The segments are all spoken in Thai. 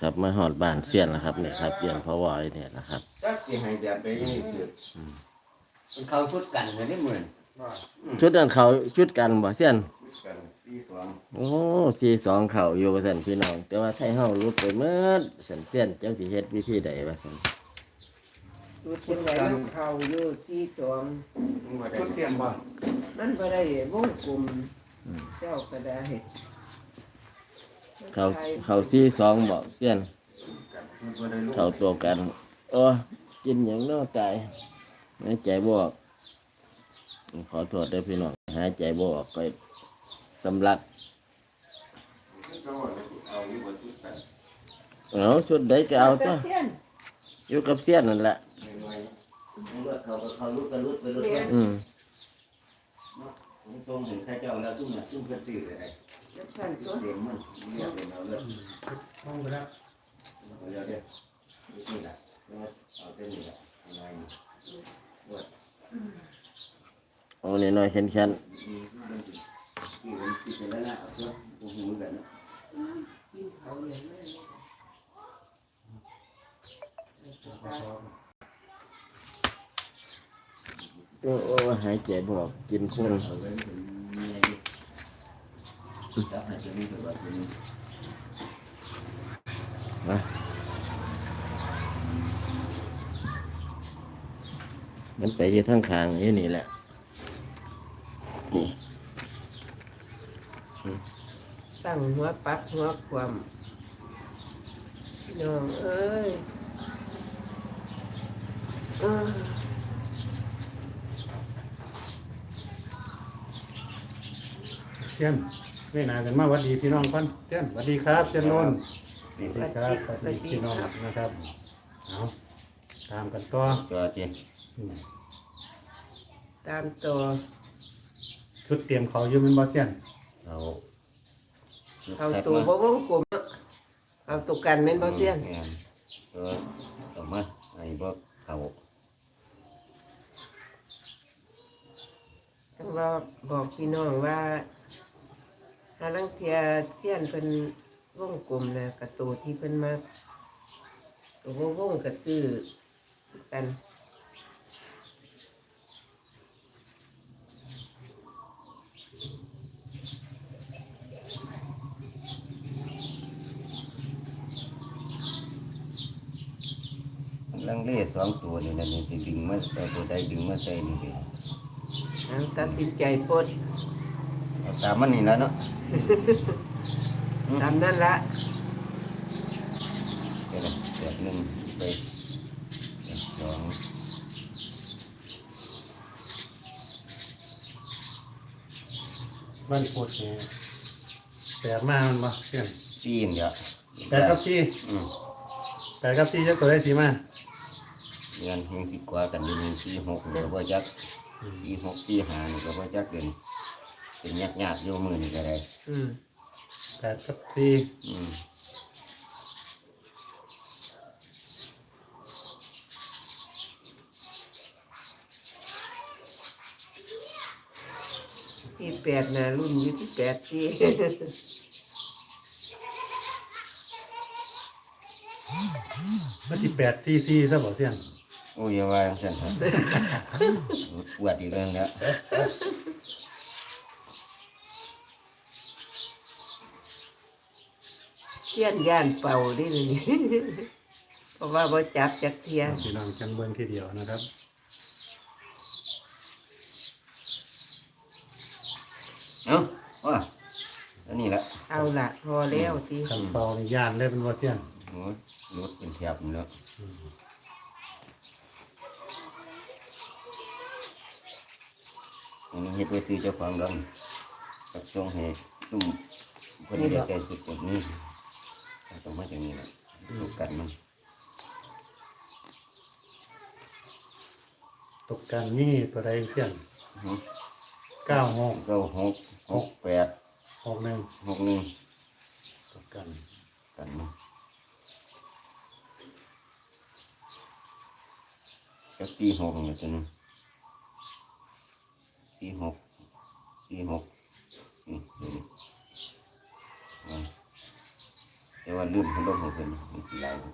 ครับมาหอดบ้านเสียนแล้วครับเนี่ยครับเยี่ยมพ่อวอยเนี่ยนะครับก็สิให้แบบไปยังจุดมันเข้าชุดกันเลยได้เหมือนว่าชุดนั้นเขาชุดกันบ่เสียนชุดกันปีสองโอ้สี่สองเขาอยู่ว่าซั่นพี่น้อง แต่ว่าไทยเฮารุดไปเมื่อสันเสียนจังสิเฮ็ดวิธีใดว่าซั่นดูเชียงไหนมันเข้าอยู่ที่สองมึงว่าได้ชุดเตรียมบ่มันก็ได้วงกลมเจ้าก็ได้ เขาเขาสี่สองบ่เสียนกันชุดว่าได้ลูกเขาตัวกันโอ้กินหยังเนาะตายหายใจบ่ออก ขอโทษด้วยพี่น้องหายใจบ่ออกไปสำลักก็ว่าเอาอยู่บนชุดกันเอาชุดใดก็เอาตัวเสี้ยนอยู่กับเสียนนั่นแหละหน่อย ๆมึงเลือกเขาก็เขาลุกก็ลุกไปลุกกันอืมเนาะผมชมเห็นใครเจ้าแล้วตุ้มน่ะตุ้มกระสือเลยได้ท่านตัวเต็มมันเรียกเป็นเอาเลือกห้องไปแล้วเอาเลือกเด้อนี่ล่ะเอาเต็มนี่ล่ะหน่อยนี่ว่าเอาหน่อยๆแข็งมีมันที่มันที่เป็นแล้วนะเอาเสื้อกูหูกันนะ กินเขาอย่างนั้น ๆ โอ้โอ้หายใจบ่ออกกินคนเอาไว้เป็นเมียนี่จับให้ตัวนี้ตัวตัวนี้นะมันไปที่ทั้งคางนี่นี่แหละ นี่ตั้งหัวปักหัวความพี่น้องเอ้ย เอ้ยเชียนเวนากันมาหวัดดีพี่น้องก่อนเชียนหวัดดีครับเชียนโนนสวัสดีครับสวัสดีพี่น้องนะครับเอาตามกันต่อตัวเจอืมตามตัวชุดเตรียมเขาอยู่เป็นบ่เชียนเอาเอาตัวบ่วงกลมอะเอาตัวกันแม่นบ่เสี้ยนตัวต่อมาไอ้บ่เขาต้องว่าบอกพี่น้องว่า หาลังเทียเสี้ยนเพิ่นวงกลมนะกับตัวที่เพิ่นมาตัววงวงก็ซื้อกันลังเลสองตัวนี่นั่นนี่สิดึงมาเอาตัวใดดึงมาใส่นี่ดิเอาตัดสินใจปลดเอา ตามมันนี่แล้วเนาะตามนั้นละเดี๋ยวนะแบบหนึ่งไปสองบ้านโคตรเนี่ยแปดมามันบ่เชียนปีนเดียวแปดกับสี่อืมแปดกับสี่จะตัวได้สี่มาเงินเฮงสิกว่ากันอยู่นี่สี่หกนี่ก็บ่จักสี่หกสี่ห้านี่ก็บ่จักเดิน เป็นยักษ์ยากๆอยู่มือนี่ก็ได้อืมแปดกับสี่อืมที่แปดนะรุ่นอยู่ที่แปดที่ มันที่แปดสี่สี่ซะบ่เชียนโอ้ยอย่าว่าจังซั่นครับ ปวดอีกเรื่องแล้ว เสี้ยนย่านเป่าดิเลยนี่เพราะว่าบ่จับจักเทียพี่น้องจังเบิ่งทีเดียวนะครับเอ้าว่าอันนี้ละเอาละพอแล้วที่ขันเป่าในย่านเลยเป็นบ่เชียนโอ้ยรถเป็นแถบนี่แล้วอันนี้เฮ็ดไว้ซื้อเจ้าของดอกกับจงให้ตุ้มคนที่ได้ใจสุดแบบนี้ ต้องมาจากนี้แหละลูกกันมันตกกันนี่ตัวใดเชียนอืมเก้าหกเก้าหกหกแปดหกหนึ่งหกหนึ่งตกกันกันมันกับสี่หกนี่ตัวนึงสี่หกสี่หก นี่ตัวนี้อ่าแต่ว่าลืมเขาลงหกเพิ่นมันสิหลายบ่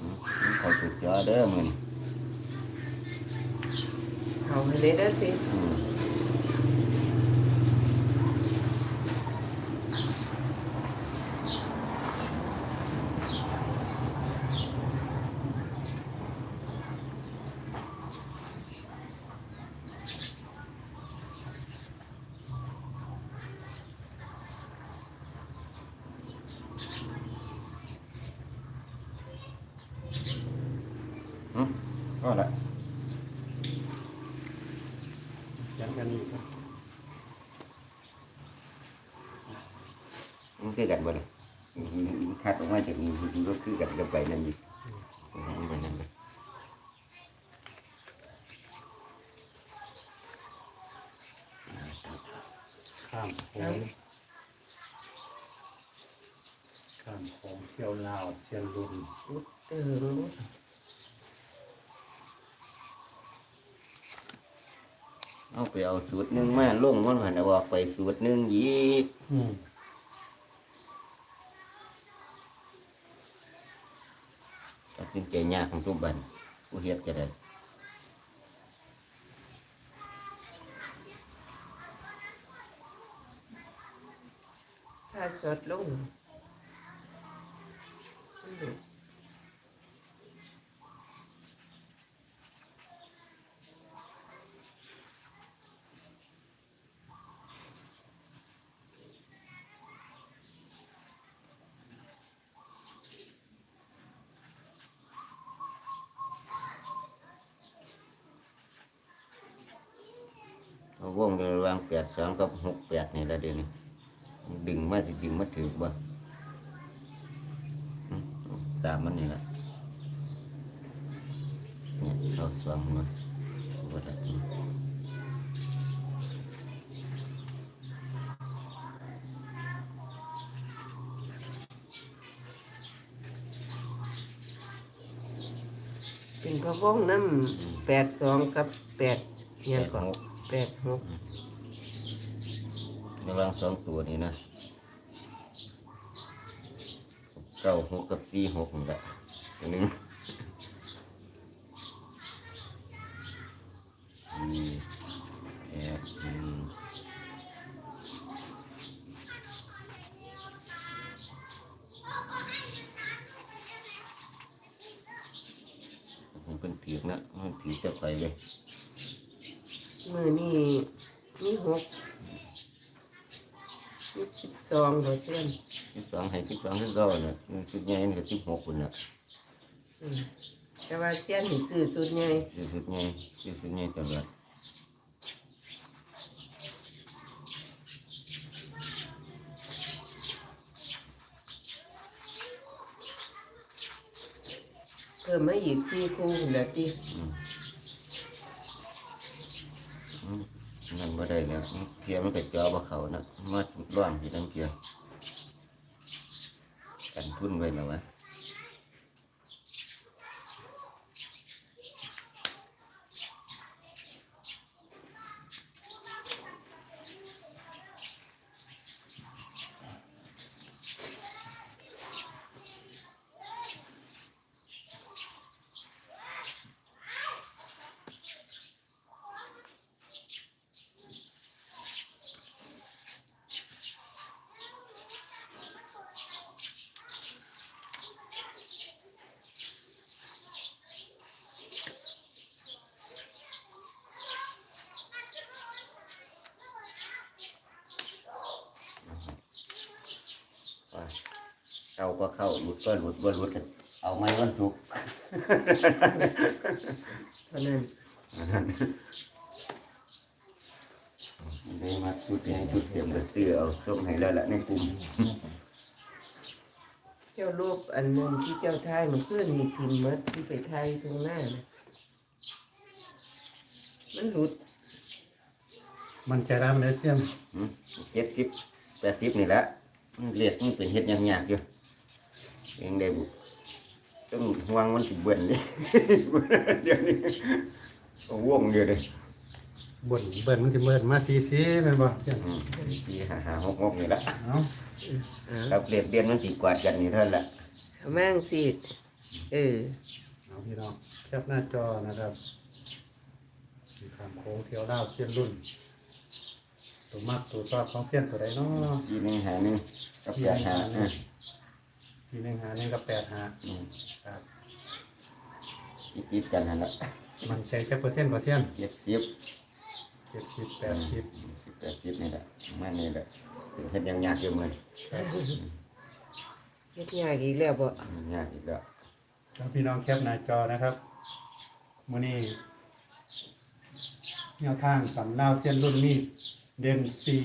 อืมเขาตุดจอเด้อมื้อนี้ เขาให้เลยเด้อสิ อืม อืมก็ละ ยังกันอีกครับ มัน คือกันบ่เลยคัดออกมาจากนี้มันก็คือกันกับไปนั่นนี่มันนั่นเลยข้ามโขงข้ามโขงเที่ยวลาวเชียงรุนอุดเติงเอาไปเอาสูตรหนึ่งมาลงมันหันเอาออกไปสูตรหนึ่งยีก อืมตัดสินใจยากของทุกบันผู้เฮ็ดก็ได้ถ้าสดลงอืม เอา วงอยู่ระหวางแปดสองกับหกแปดนี่ละเดี๋ยวนี้ดึงมาสิดึงมาถือบ่อืมตามมันนี่ละเนี่ยเข้าสองมาบ่ได้อืมเป็นพระวงน้ำแปดสองกับแปดเนี่ยก่อน แปดหกระหวางสองตัวนี้นะเก้าหกกับสี่หกนี่แหละตัวนึงอืมแอบเป็นถือกนะมันถือจะไปเลย มือนี่มีหกมีสิบสองเหรอเช่นสิบสองให้สิบสองคือเก่าน่ะชุดใหญ่นี่ก็สิบหกคนน่ะอืมแต่ว่าเช่นนี่ซื้อสุดใหญ่สิสุดใหญ่สิสุดใหญ่ตลอดเพิ่มมาอีกสี่คู่เหลือตีอืมอืม นั่นบ่ได้แล้วเทียมันก็จอบ่เข้านะมาจุดร้อนที่ทั้งเกียกันทุนไว้แล้ววะ ว่า เข้าก็เข้าหลุดก็หลุดบ่หลุดก็เอาไม้วันศุกร์เท่านั้นได้มาชุดใหญ่ชุดเต็มก็ซื้อเอาส่งให้แล้วล่ะในกลุ่มเจ้ารูปอันนั้นที่เจ้าทายมันขึ้นนี่ทิมมัดที่ไปทายตรงหน้านะมันหลุดมันจะรำเลยเสียม เจ็ดสิบแปดสิบนี่แหละมันเลียดมันเป็นเฮ็ดยากๆอยู่ เองได้บุก็ต้องห่วงมันสิเบิ่นนี่ เดี๋ยวนี้เอาวงอยู่เลยบนเบิ่นมันสิเบิ่นมาซีซีแม่นบ่เสี้ยนอืมปีหาหาหกหกนี่ละเอ้าอ่ากับเรียนเรียนมันสิกวาดกันนี่เท่านั้นละเอามั่งสิเออ เอาพี่น้องแคปหน้าจอนะครับมีคำโค้งเที่ยวดาวเสี้ยนรุ่น ตัวมากตัวชอบของเสี้ยนตัวใดเนาะ ปีหนึ่งหาหนึ่งกับแปดหาอื มทีหนึ่งหาหนึ่งกับแปดหาอืมครับอีกติดกันหันละมันใจแค่เปอร์เซ็นต์เปอร์เซ็นต์เจ็ดสิบเจ็ดสิบแปดสิบสิบแปดสิบนี่แหละมันนี่แหละเห็นยังยากอยู่เลยเฮ็ดยากอีกแล้วบ่ยากอีกแล้วแล้วพี่น้องแคปหน้าจอนะครับมื้อนี้แนวทางสำเนาเส้นรุ่นนี้เด่นสี่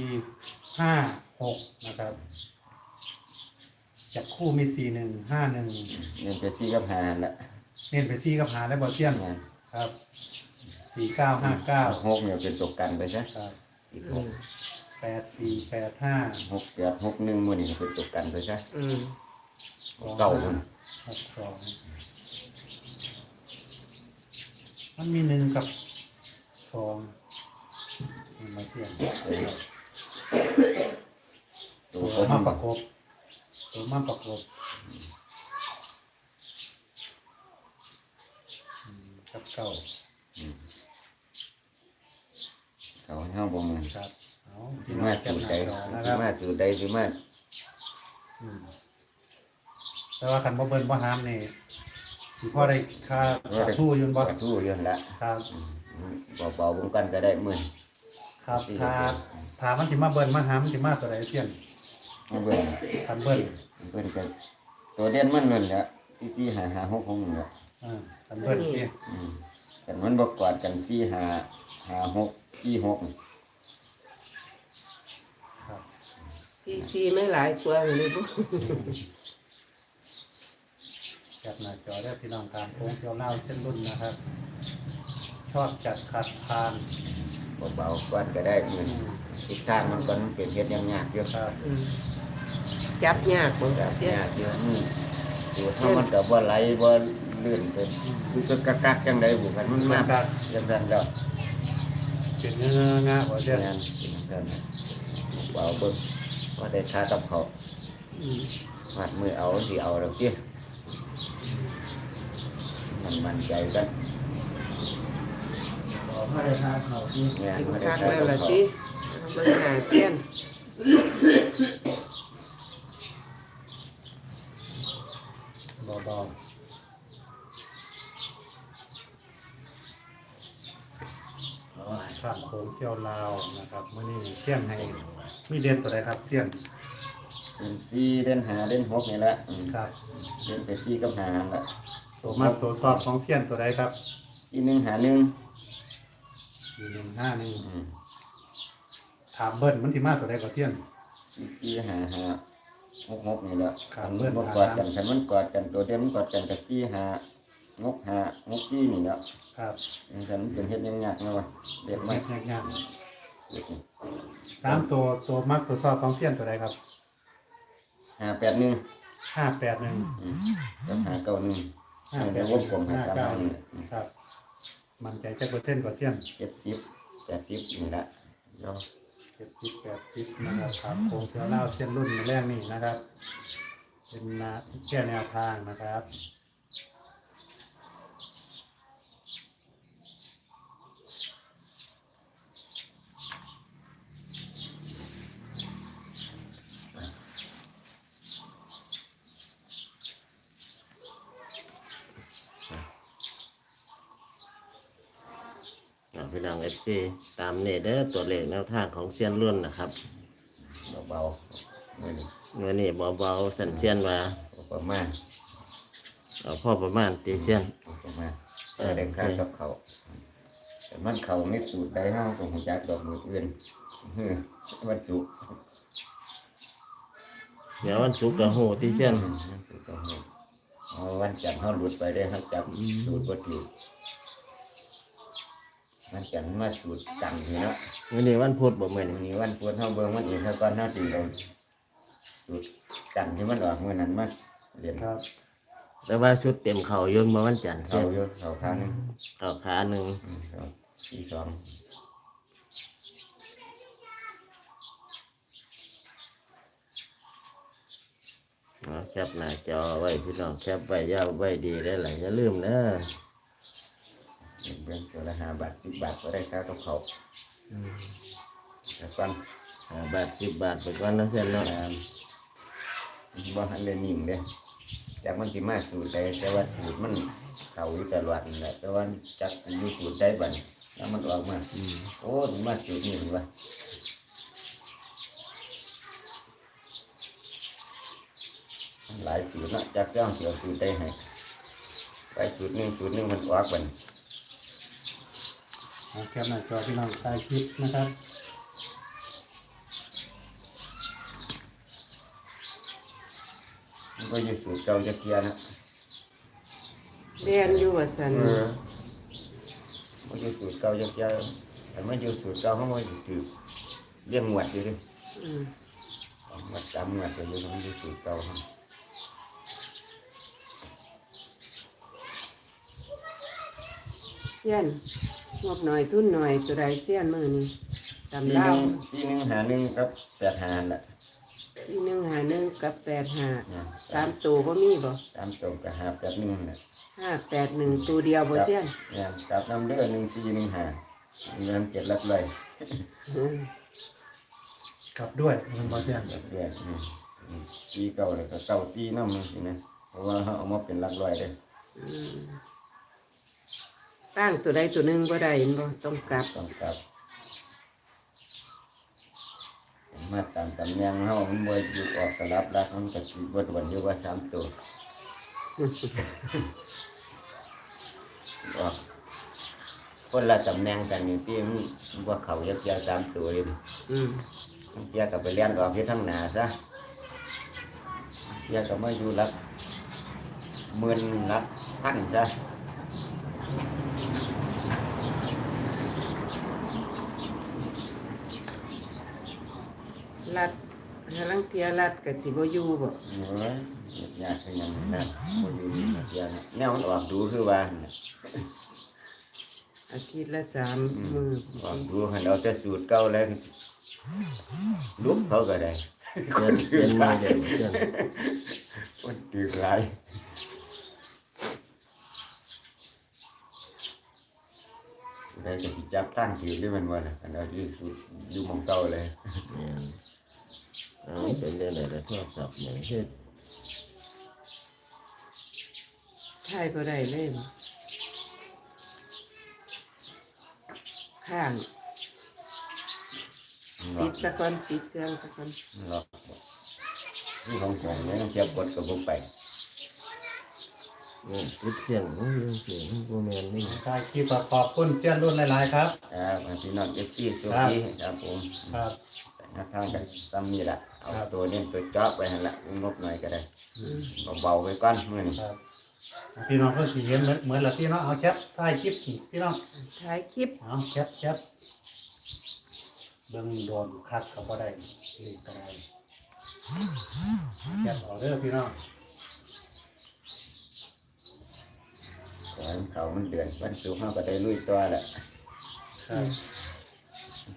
ห้าหกนะครับ จับคู่มีสี่หนึ่งห้าหนึ่งเรียนไปซี่กับหาหั่นละเน้นไปสี่กับหาและบอเซียนงานครับสี่เก้าห้าเก้าหกเนี่ยเป็นตกกันไปซะครับอีกอืหกมแปดสี่แปดห้าหกแปดหกหนึ่งมือนี่เป็นตกกันไปซะอืมเก่าคนหกสองมันมีหนึ่งกับสองนี่มาเทียนตัวตัวเขามาทำประกบ ตัวมาประกบอืมกับเก้าเขาให้ห้าบ่มือครับเอาสิที่น้อมางแคสูปดหใดน้าจอนะคสิรับมาสูดใดสิมาอืมแต่ว่าคันบ่เบิ่นบ่หามนี่สิพ่อได้ค่าค่าทู่อยืนบ่กระทู้อยืนละครับ เบาๆบุ้งกันก็ได้มือครับถ้าถ้ามันสิมาเบิ่นมาหามมันสิมาตัวใดเพี้ยน มาเบิ่งคันเบิ่นเบิ่งกันตัวเด่นมันนั่นแหละที่ที่หาหาหกหกนี่แหละอ่าคันเบิ่นสิอืมแต่มันบกกวาดกันสี่หาหาหกสี่หกนี่ครับซีซีไม่หลายตัวเลยบ่จับหน้าจอได้พี่น้องตามโค้งเที่ยวเล่าวเส้นรุ่นนะครับ ชอบจัดขัดทานเบาๆกวาดก็ได้มือทิศทางมันก็เป็นเฮ็ดยังยากเยอะครับอืม จับยากบ่แบบเสียยากเยอะอืมตัวถ้ามันกับว่าไหลว่าลื่นเป็นคือก็กักกักจังไดบุกันมันมากจังนั้นแล้วเป็นเงื้องาบ่เสี้ยนงานเป็นจังนั้นเบาเบิ่งว่าได้ค่ากับเขาอืมวัดมือเอาสิเอาแล้วเกี้ยมันมันใจกันขอให้ได้ทานเขาที่งานกินไม่ได้คักค่าแล้วกับล่ะเขาสิเบิ่งหน้าเสียน เบาๆข้ามโค้งเที่ยวลาวนะครับมื้อนี้เสี้ยนให้มีเด่นตัวใดครับเสี้ยนเป็นสี่เล่นหาเล่นหกนี่แหละอืมครับ เล่นไปสี่กับหานั่นแหละตัวมากตัวสอบของเสี้ยนตัวใดครับอีหนึ่งหาหนึ่งสี่หนึ่งห้าหนึ่งอืมถามเบิ้ลมันที่มาตัวใดก็เสี้ยนสี่สี่หาหาหกหกนี่แหละครับมันมันกอดกันคันมันกอดกันตัวเด่นมันกอดกันกับสี่หา หกหาหกสี่นี่แหละครับคันมันเป็นเฮ็ดยังยากนะวะเด็ดไหมแยกงานเด็ดนี่สามตัวตัวมักตัวสอบของเสี้ยนตัวใดครับหาแปดหนึ่งห้าแปดหนึ่งอืมกับหาเก้าหนึ่งห้าแปเดี๋ยดววงกลมให้ห้าสามเก้าพันหนึ่งอืมครับ มันใจจะเปอร์เซ็นต์กว่าเสี้ยนเจ็ดสิบแปดสิบนี่แหละเนาะเจ็ดสิบแปดสิบนะครับครับโคงเสียวเล่าเส้นรุ่นแรกนี่นะครับ เป็นนาแค่แนวทางนะครับ เอฟซีตามนี่เด้อตัวเลขแนวทางของเซียนรุ่นนะครับเบาๆมือนี่เมื่อนี้เบาๆสันเซียนว่าประมาณเอาพ่อประมาณตีเซียนประมาณแต่ได้ค่ากับเขาแต่มันเขาไม่สูดได้ห้าของหัวจักดอกมืออื่นเฮ้อมันสุกเดี๋ยววันศุกร์กับหูตีเซียนมันสุกก็เฮ้อเอาวันจันทร์เขาหลุดไปได้เขาจับสูตรวัตถุ วันจันทร์มาสูตรจันทร์นี่เนาะเมื่อนี้วันพุธบ่เมื่อวันนี้นี้วันพุธเขาเบิ่งมันอีกเขาก่อนเขาตีเราสูตรจันทร์ที่มันออกเมื่อนั้นมาเรียนครับ แต่ว่าชุดเต็มเขายนมาวันจันทร์เขาเส้นเยอะเขาค้างนึงเขาขาหนึ่งอืมเขาที่สองเอาแคปหน้าจอไว้พี่น้องแคปไว้อยาวไว้ดีได้หลายอย่าลืมนะ เดือนตัวละห้าบาทสิบบาทก็ได้ค่ากับเขาแต่ก่อนห้าบาทสิบบาทไปก่อนนะเส้นเนาะอ่าบ่หันเลยนิ่งเลยจากมันสิมาสูตรใดแต่ว่าสูตรมันเก่าอยู่ตลอดนั่นแหละแต่ว่าจักอยู่สูตรใดบัดแล้วมันออกมาอืมโอ้มันมาสูตรนี่เห็นปะมันหลายสูตรเนาะจากเจ้าเสียวสูตรใดให้ไปสูตรหนึ่งสูตรหนึ่งมันออกบัดเอา แคปหน้าจอพี่น้องใต้คลิปนะครับมันก็อยู่สูตรเก่าจะเกียร์นะเรียนอยู่ว่าสันเออมันอยู่สูตรเก่าจะเกียร์แต่ไม่อยู่สูตรเก่าเขาไม่ถือเลี้ยงหวดอยู่ดิมหวดจำหวดไปอยู่มันอยู่สูตรเก่าเขาเสี้ยน งบหน่อยทุนหน่อยตัวใดเสี้ยนมือนี่ที่ตำหเล่านึ่งที่หนึ่งหาหนึ่งครับแปดหาแหละที่หนึ่งหาหนึ่งกับแปดหาเนี่ยสามตัวก็มีบ่สามตัวกับหาแปดหนึ่งแหละห้าแปดหนึ่งตัวเดียวบ่เสี้ยนเนี่ยกับน้ำเลือดหนึ่งสี่หนึ่งหาเงินเจ็ดลักเลยอืมกลับด้วยมันบอเซียนลักเลือดอืมอืมสี่เก้าเลยก็เก้าสี่น้ำนี่สินะเพราะว่าเขาเอามาเป็นลักร้อยเลยอืม ตั้งตัวใดตัวหนึ่งบ่ได้เห็นบ่ต้องกลับต้องกลับมาตามตำแหน่งเขามันบ่อยู่ออกสลับรักมันก็สิบดวันอยู่ว่าสามตัวออกคนละตำแหน่งกันนี่ที่มันว่าเขายักยาสามตัวเลยอืมทั้งเพียกับไปเลี้ยนออกที่ทั้งหนาซะเพียกับมาอยู่รักหมื่นรักพันซะ รัดหาลังเทียรัดกับสิบ่อยู่บ่โอ้ยยากขยันนะบ่อยู่นี่นะเพียนะแนวมันออกดูคือว่าน่ะอาทิตย์ละสามอืมือมออกดูให้เราจะสูตรเก่าแล้วลุกเขาก็ได้เส้นเส้นไม่เด่นเส้นคนดื้อหลายได้ก็สิจับตั้งถือด้วยมันว่าน่ะอันเราที่สูตรอยู่หมองเก่าเลย เนี่ย เอาเป็นเรื่องอะไรโทรศัพท์อย่างเช่นทายบ่ได้เลยบ่ข้างหลปิอดกซะก่อนปิดเครื่องซะก่อนหลอกนี่ของผมเนี่ยต้องเทียบกดกับผมไปเนี่ยติดเสียงโอ้ยเรื่องเสียงโบแมนนี่ใต้คลิปก็ขอบคุณเซียนรุ่นหลายๆครับ ครับพี่น้องเอฟซีสุขีครับผมครับนักทางกันซ้ำนี่แหละ เอาครับตัวเน้นตัวจ๊อบไปหันละงบหน่อยก็ได้อืมเบาๆไปก่อนมื่อนี้ครับพี่น้องเพิ่งเห็นเหมือนเหมือนละพี่น้องเอาแคปใต้คลิปสิพี่น้องท้ายคลิปเอาแคปแคปเบิ่งโดนคัดก็บ่ได้เลขก็ได้แคปเอาเด้อพี่น้องขอให้เขามันเดือนวันศุกร์เขาก็ได้ลุยตัวแหละครับมัน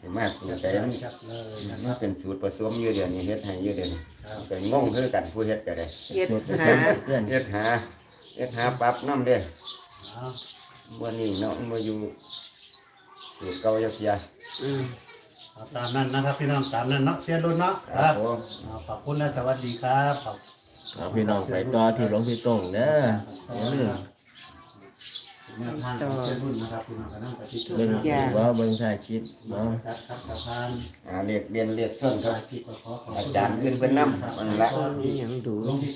สิมาสูตรใจมันแคปเลยนะคมารับเป็นสูตรผสมอยู่เดี๋ยวนี้เฮ็ดให้อยู่เดี๋ยวนี้ครับก็งงคือกันผู้เฮ็ดก็ได้เฮ็ดเพื่อนหาเพื่อนเฮ็ดหาเฮ็ดหาปรับน้ำเด้เอาวันนี้เนาะมาอยู่สูตรเก่ายักยาอืมเอาตามนั้นนะครับพี่น้องตามนั้นเนาะเซียนรุ่นเนาะคครัรับบผมเอาขอบคุณและสวัสดีครับขอบ เอาพี่น้องไปต่อที่หลวงพี่ตงเด้ออย่าลืม แนวทางของเซียนรุ่นนะครับพี่น้องก็นั่งปฏิบัติเบิ่งคว่าเบิ่งถ่ายคลิปเนาะรับครับประธานอ่าเรียกเรียนเรียกส้นครับที่ขอขอขบคุณอาจารย์ขึ้นเพิ่นนำมันละ มีหยังดูหลวงพี่